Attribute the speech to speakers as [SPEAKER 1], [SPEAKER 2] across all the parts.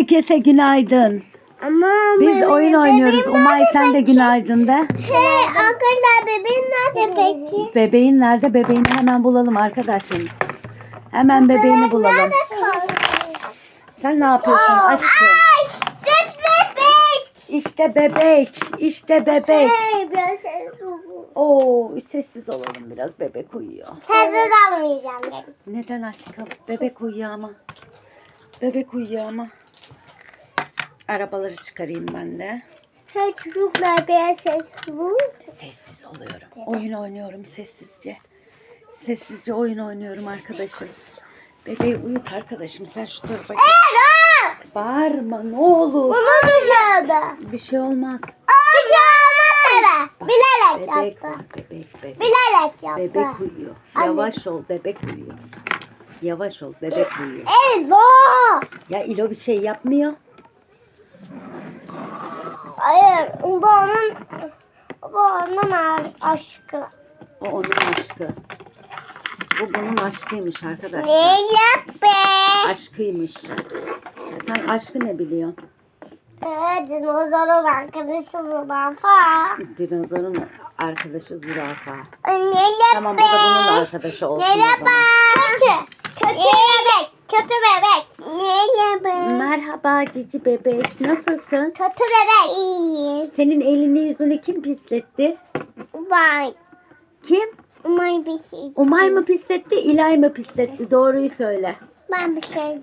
[SPEAKER 1] Herkese günaydın.
[SPEAKER 2] Ama
[SPEAKER 1] Biz oyun oynuyoruz. Umay sen de günaydın de.
[SPEAKER 2] Hey arkadaşlar bebeğim nerede peki?
[SPEAKER 1] Bebeğin nerede? Bebeğini hemen bulalım arkadaşım. Hemen bebeğini bulalım. Sen ne yapıyorsun aşkım?
[SPEAKER 2] İşte bebek.
[SPEAKER 1] İşte bebek. İşte bebek.
[SPEAKER 2] Hey biraz ses
[SPEAKER 1] Oo, sessiz olalım biraz. Bebek uyuyor.
[SPEAKER 2] Sessiz almayacağım dedim.
[SPEAKER 1] Neden aşkım? Bebek uyuyor ama. Bebek uyuyor ama. Arabaları çıkarayım ben de.
[SPEAKER 2] Hey çocuklar biraz ses bu.
[SPEAKER 1] Sessiz oluyorum. Oyun oynuyorum sessizce. Sessizce oyun oynuyorum arkadaşım. Bebeği uyut arkadaşım. Sen şu tarafa git. Bağırma ne olur.
[SPEAKER 2] Bunu dışarıda.
[SPEAKER 1] Bir şey olmaz.
[SPEAKER 2] Dışarıda. Bilerek
[SPEAKER 1] Bebek
[SPEAKER 2] yaptı.
[SPEAKER 1] var bebek bebek.
[SPEAKER 2] Bilerek yaptı.
[SPEAKER 1] Bebek uyuyor.
[SPEAKER 2] Anne.
[SPEAKER 1] Yavaş ol bebek uyuyor. Yavaş ol bebek uyuyor.
[SPEAKER 2] Eyvah.
[SPEAKER 1] Ya İlo bir şey yapmıyor.
[SPEAKER 2] Hayır, bu onun bu onun aşkı.
[SPEAKER 1] O onun aşkı. Bu bunun aşkıymış arkadaşlar.
[SPEAKER 2] Ne yap be?
[SPEAKER 1] Aşkıymış. Sen aşkı ne biliyorsun?
[SPEAKER 2] Ee, dinozorun arkadaşı zürafa.
[SPEAKER 1] Dinozorun arkadaşı zürafa.
[SPEAKER 2] Ne yap
[SPEAKER 1] Tamam bu da bunun arkadaşı olsun
[SPEAKER 2] Ne
[SPEAKER 1] o
[SPEAKER 2] yap
[SPEAKER 1] zaman.
[SPEAKER 2] Kötü. Kötü bebek. Kötü bebek. Be?
[SPEAKER 1] Merhaba cici bebek. Nasılsın?
[SPEAKER 2] Kötü bebek. İyi.
[SPEAKER 1] Senin elini yüzünü kim pisletti?
[SPEAKER 2] Vay.
[SPEAKER 1] Kim?
[SPEAKER 2] Umay bir şey.
[SPEAKER 1] Umay mı pisletti, İlay mı pisletti? Doğruyu söyle.
[SPEAKER 2] Ben bir şey.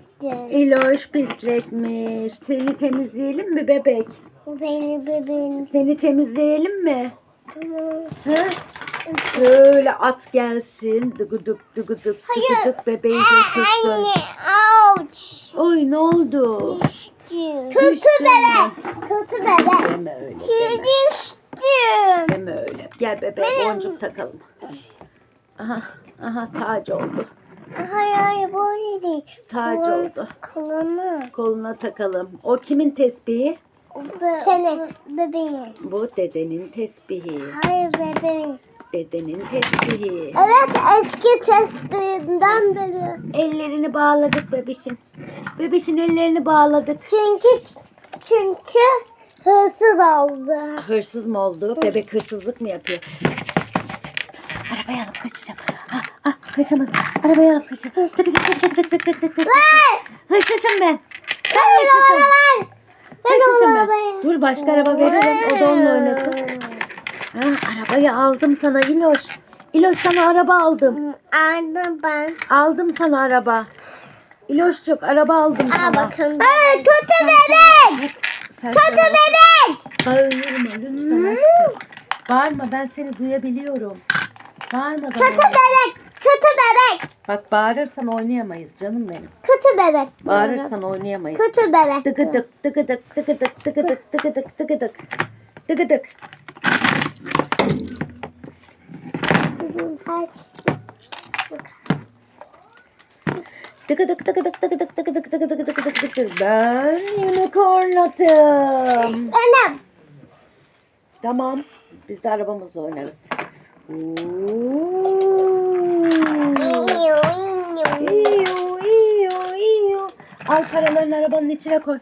[SPEAKER 1] İloş pisletmiş. Seni temizleyelim mi bebek?
[SPEAKER 2] Beni bebeğim.
[SPEAKER 1] Seni temizleyelim mi?
[SPEAKER 2] Tamam.
[SPEAKER 1] Hı? Şöyle at gelsin. Dıgıdık dıgıdık
[SPEAKER 2] Hayır.
[SPEAKER 1] dıgıdık bebeği götürsün.
[SPEAKER 2] Anne, ouch.
[SPEAKER 1] Oy ne oldu?
[SPEAKER 2] Kötü
[SPEAKER 1] Düştün
[SPEAKER 2] bebek. Kötü bebek.
[SPEAKER 1] Deme öyle deme.
[SPEAKER 2] Düştüm.
[SPEAKER 1] Deme öyle. Gel bebeğe boncuk takalım. Aha, aha tac oldu.
[SPEAKER 2] Hayır hayır böyle değil.
[SPEAKER 1] Tac
[SPEAKER 2] Kolun-
[SPEAKER 1] oldu.
[SPEAKER 2] Kolunu.
[SPEAKER 1] Koluna takalım. O kimin tesbihi?
[SPEAKER 2] Senin. Bebeğin.
[SPEAKER 1] Bu dedenin tesbihi.
[SPEAKER 2] Hayır bebeğin
[SPEAKER 1] dedenin tesbihi.
[SPEAKER 2] Evet eski tesbihinden biliyor.
[SPEAKER 1] Ellerini bağladık bebişin. Bebişin ellerini bağladık.
[SPEAKER 2] Çünkü çünkü hırsız oldu.
[SPEAKER 1] Hırsız mı oldu? Bebek hırsızlık mı yapıyor? Arabaya alıp kaçacağım. Ha, ha, kaçamadım. Arabaya alıp kaçacağım. Tık tık tık tık tık tık tık tık. tık. Hırsızım ben. Ben hırsızım. Hırsızım ben. Dur başka araba veririm. O da onunla oynasın. Ha, arabayı aldım sana İloş. İloş sana araba aldım.
[SPEAKER 2] Aldım ben.
[SPEAKER 1] Aldım sana araba. İloş çok araba aldım
[SPEAKER 2] Aa
[SPEAKER 1] sana.
[SPEAKER 2] bakın. Ay kötü bebek.
[SPEAKER 1] Sen
[SPEAKER 2] Kötü bebek.
[SPEAKER 1] Bağırma lütfen aşkım. Bağırma ben seni duyabiliyorum. Bağırma
[SPEAKER 2] Kötü
[SPEAKER 1] bana.
[SPEAKER 2] bebek. Kötü bebek.
[SPEAKER 1] Bak bağırırsan oynayamayız canım benim.
[SPEAKER 2] Kötü bebek.
[SPEAKER 1] Bağırırsan oynayamayız.
[SPEAKER 2] Kötü bebek.
[SPEAKER 1] Tıkıdık tıkıdık tıkıdık tıkıdık tıkıdık tıkıdık. Tıkıdık. Tıkı tık tıkı tık tıkı tık tıkı tık tıkı
[SPEAKER 2] tık
[SPEAKER 1] tıkı tık tık tık ben unicornladım.
[SPEAKER 2] Önem. Tamam.
[SPEAKER 1] Biz de arabamızla oynarız. Al paralarını arabanın içine koy.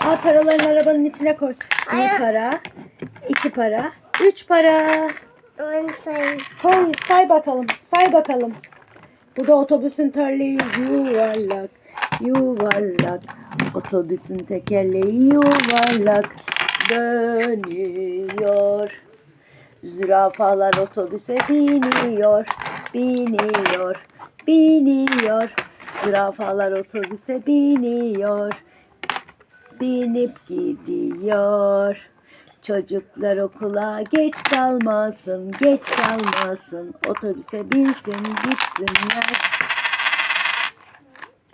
[SPEAKER 1] Al paralarını arabanın içine koy. Bir para, iki para, üç para.
[SPEAKER 2] Ben sayayım.
[SPEAKER 1] Koy say bakalım, say bakalım. Bu da otobüsün terliği yuvarlak, yuvarlak. Otobüsün tekerleği yuvarlak dönüyor. Zürafalar otobüse biniyor, biniyor, biniyor. Zürafalar otobüse biniyor, binip gidiyor. Çocuklar okula geç kalmasın, geç kalmasın. Otobüse binsin, gitsinler.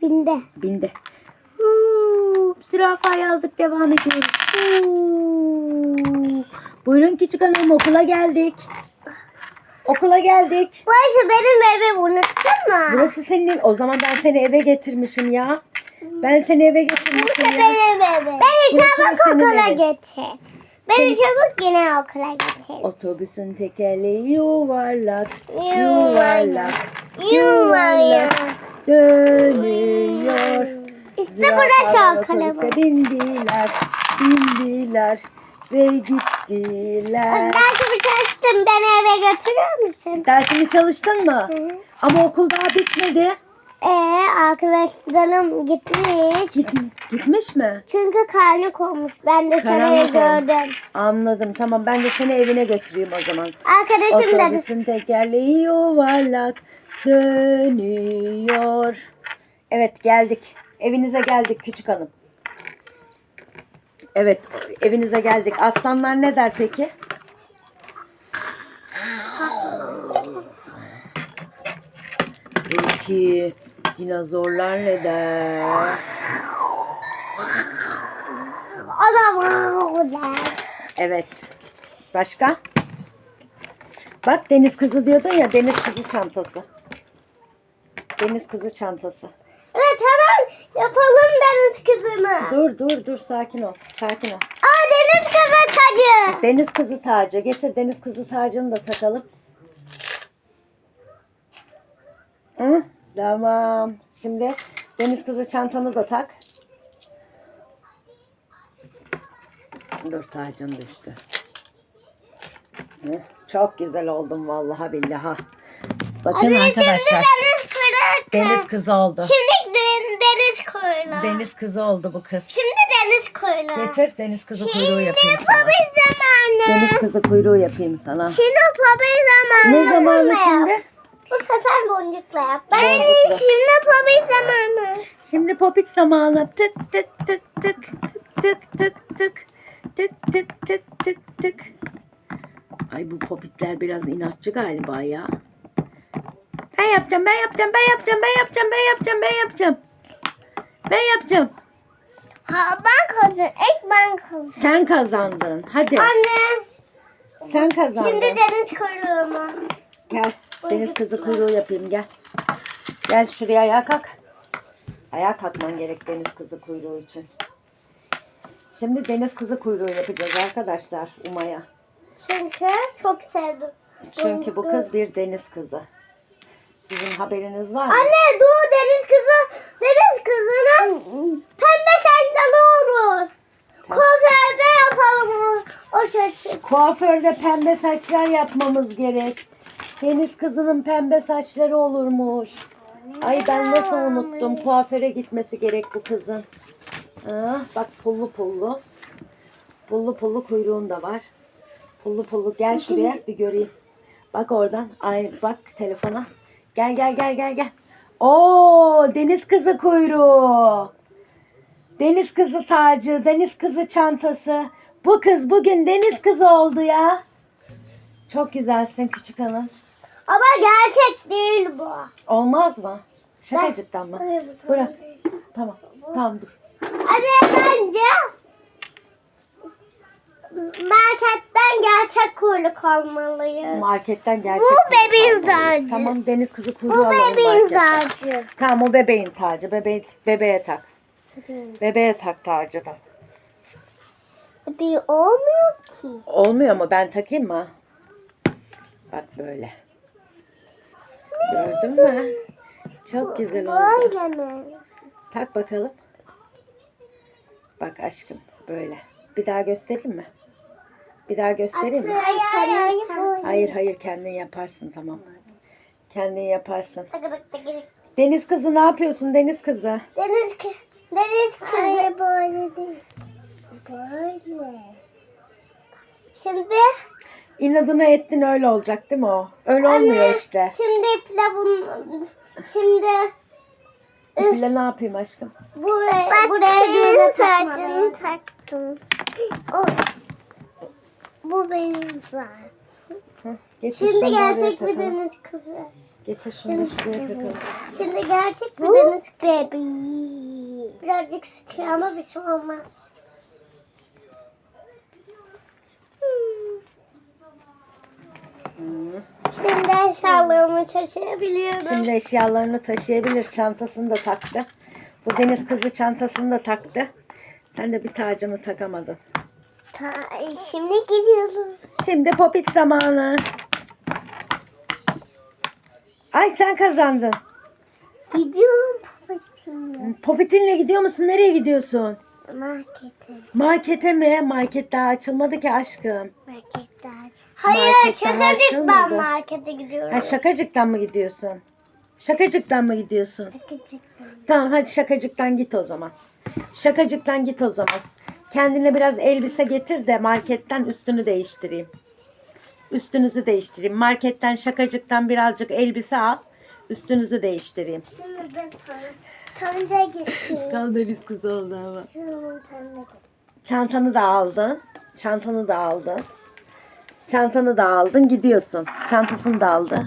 [SPEAKER 2] Binde.
[SPEAKER 1] Bindi. Huu, Zürafayı aldık, devam ediyoruz. Huu. Buyurun küçük hanım, okula geldik. Okula geldik.
[SPEAKER 2] Burası benim evim unuttun mu?
[SPEAKER 1] Burası senin O zaman ben seni eve getirmişim ya. Ben seni eve getirmişim
[SPEAKER 2] Burası
[SPEAKER 1] ya.
[SPEAKER 2] benim evim. Beni
[SPEAKER 1] Burası
[SPEAKER 2] çabuk
[SPEAKER 1] senin
[SPEAKER 2] okula
[SPEAKER 1] evin.
[SPEAKER 2] getir. Beni çabuk yine okula getir.
[SPEAKER 1] Otobüsün tekerleği yuvarlak,
[SPEAKER 2] Yuvarlak,
[SPEAKER 1] yuvarlak, dönüyor.
[SPEAKER 2] İşte burası
[SPEAKER 1] Zürafalar
[SPEAKER 2] o kalem.
[SPEAKER 1] otobüse bindiler, bindiler ve gittiler.
[SPEAKER 2] Dersimi çalıştım. Beni eve götürüyor musun?
[SPEAKER 1] Dersini çalıştın mı?
[SPEAKER 2] Hı.
[SPEAKER 1] Ama okul daha bitmedi.
[SPEAKER 2] Ee, arkadaşlarım gitmiş.
[SPEAKER 1] Git, gitmiş mi?
[SPEAKER 2] Çünkü karnı konmuş. Ben de şurayı
[SPEAKER 1] Karanlık
[SPEAKER 2] gördüm.
[SPEAKER 1] Anladım. Tamam ben de seni evine götüreyim o zaman.
[SPEAKER 2] Arkadaşım dedi.
[SPEAKER 1] Otobüsün tekerleği yuvarlak dönüyor. Evet geldik. Evinize geldik küçük hanım. Evet evinize geldik. Aslanlar ne der peki? Peki dinozorlar ne der?
[SPEAKER 2] Da burada.
[SPEAKER 1] Evet. Başka? Bak deniz kızı diyordun ya deniz kızı çantası. Deniz kızı çantası.
[SPEAKER 2] Evet hemen yapalım deniz kızını.
[SPEAKER 1] Dur dur dur sakin ol. Sakin ol.
[SPEAKER 2] Aa deniz kızı tacı.
[SPEAKER 1] Deniz kızı tacı. Getir deniz kızı tacını da takalım. Hı? Tamam. Şimdi deniz kızı çantanı da tak. Dur tacın düştü. Hı? Çok güzel oldum vallahi billahi. Bakın
[SPEAKER 2] Hadi
[SPEAKER 1] arkadaşlar.
[SPEAKER 2] şimdi deniz kızı.
[SPEAKER 1] Deniz oldu.
[SPEAKER 2] Şimdi den- deniz kuyruğu.
[SPEAKER 1] Deniz kızı oldu bu kız.
[SPEAKER 2] Şimdi deniz kuyruğu.
[SPEAKER 1] Getir deniz kızı kuyruğu yapayım sana.
[SPEAKER 2] Papi zamanı.
[SPEAKER 1] Deniz kızı kuyruğu yapayım sana.
[SPEAKER 2] Şimdi papi zamanı.
[SPEAKER 1] Ne zamanı şimdi?
[SPEAKER 2] Bu sefer boncukla yap. Ben de
[SPEAKER 1] Boncukla.
[SPEAKER 2] şimdi papi zamanı.
[SPEAKER 1] Şimdi popit zamanı. Tık tık tık tık tık tık tık tık tık tık tık tık tık. Ay bu popitler biraz inatçı galiba ya. Ben yapacağım, ben yapacağım, ben yapacağım, ben yapacağım, ben yapacağım, ben yapacağım. Ben yapacağım.
[SPEAKER 2] Ha ben kazandım. İlk ben kazandım.
[SPEAKER 1] Sen kazandın. Hadi.
[SPEAKER 2] Anne.
[SPEAKER 1] Sen kazandın.
[SPEAKER 2] Şimdi deniz kuyruğuma.
[SPEAKER 1] Gel. Deniz kızı kuyruğu yapayım gel. Gel şuraya ayağa kalk. Ayağa kalkman gerek deniz kızı kuyruğu için. Şimdi deniz kızı kuyruğu yapacağız arkadaşlar Uma'ya.
[SPEAKER 2] Çünkü çok sevdim.
[SPEAKER 1] Çünkü bu kız bir deniz kızı. Sizin haberiniz var mı?
[SPEAKER 2] Anne dur deniz kızı. Deniz kızının pembe saçları olur. Kuaförde yapalım o, o saçı.
[SPEAKER 1] Kuaförde pembe saçlar yapmamız gerek. Deniz kızının pembe saçları olurmuş. Ay ben nasıl unuttum. Kuaföre gitmesi gerek bu kızın. Ah, bak pullu pullu. Pullu pullu kuyruğun da var. Pullu pullu gel şuraya bir göreyim. Bak oradan. Ay bak telefona. Gel gel gel gel gel. Oo deniz kızı kuyruğu. Deniz kızı tacı, deniz kızı çantası. Bu kız bugün deniz kızı oldu ya. Çok güzelsin küçük hanım.
[SPEAKER 2] Ama gerçek değil bu.
[SPEAKER 1] Olmaz mı? Şakacıktan mı?
[SPEAKER 2] Hayır, bu
[SPEAKER 1] Bırak.
[SPEAKER 2] değil.
[SPEAKER 1] Tamam. Tamam dur.
[SPEAKER 2] Anne bence marketten gerçek kuyruk almalıyız.
[SPEAKER 1] Marketten gerçek.
[SPEAKER 2] Bu bebeğin tacı.
[SPEAKER 1] Tamam deniz kızı kuyruğu
[SPEAKER 2] Bu
[SPEAKER 1] alalım
[SPEAKER 2] bebeğin
[SPEAKER 1] marketten.
[SPEAKER 2] tacı.
[SPEAKER 1] Tamam o bebeğin tacı. Bebe bebeğe tak. Bebeğe tak tacı da.
[SPEAKER 2] Bir olmuyor ki.
[SPEAKER 1] Olmuyor mu? Ben takayım mı? Bak böyle. Gördün mü? Çok güzel oldu.
[SPEAKER 2] Böyle mi?
[SPEAKER 1] Tak bakalım. Bak aşkım böyle. Bir daha göstereyim mi? Bir daha göstereyim mi?
[SPEAKER 2] Hayır, hayır.
[SPEAKER 1] Kendin yaparsın tamam. Kendin yaparsın. Deniz kızı ne yapıyorsun deniz kızı?
[SPEAKER 2] Deniz kı- deniz kızı. Hayır böyle değil. Böyle. Şimdi
[SPEAKER 1] İnadına ettin öyle olacak değil mi o? Öyle olmuyor
[SPEAKER 2] Anne,
[SPEAKER 1] işte.
[SPEAKER 2] Şimdi iple bunu şimdi
[SPEAKER 1] İple ne yapayım aşkım?
[SPEAKER 2] buraya buraya düğme saçını taktım. O, bu benim zaten.
[SPEAKER 1] Getir
[SPEAKER 2] Şimdi gerçek bir deniz kızı.
[SPEAKER 1] Getir şunu şuraya takalım.
[SPEAKER 2] Şimdi gerçek bir deniz bebeği. Birazcık sıkıyor ama bir şey olmaz. Hmm.
[SPEAKER 1] Hı.
[SPEAKER 2] Şimdi eşyalarımı taşıyabiliyorum.
[SPEAKER 1] Şimdi eşyalarını taşıyabilir. Çantasını da taktı. Bu deniz kızı çantasını da taktı. Sen de bir tacını takamadın.
[SPEAKER 2] Ta, şimdi gidiyoruz.
[SPEAKER 1] Şimdi popit zamanı. Ay sen kazandın.
[SPEAKER 2] Gidiyorum.
[SPEAKER 1] Popitinle gidiyor musun? Nereye gidiyorsun?
[SPEAKER 2] Markete.
[SPEAKER 1] Markete mi? Market daha açılmadı ki aşkım.
[SPEAKER 2] Hayır
[SPEAKER 1] Market daha
[SPEAKER 2] çakacık ben
[SPEAKER 1] açılmadı.
[SPEAKER 2] markete gidiyorum.
[SPEAKER 1] Ha, şakacıktan mı gidiyorsun? Şakacıktan mı gidiyorsun?
[SPEAKER 2] Şakacık.
[SPEAKER 1] Tamam hadi şakacıktan git o zaman. Şakacıktan git o zaman. Kendine biraz elbise getir de marketten üstünü değiştireyim. Üstünüzü değiştireyim. Marketten şakacıktan birazcık elbise al. Üstünüzü değiştireyim.
[SPEAKER 2] Şimdi ben tanca gittim.
[SPEAKER 1] Tam deniz kızı oldu ama. Çantanı da aldın. Çantanı da aldın. Çantanı da aldın gidiyorsun. Çantasını da aldı.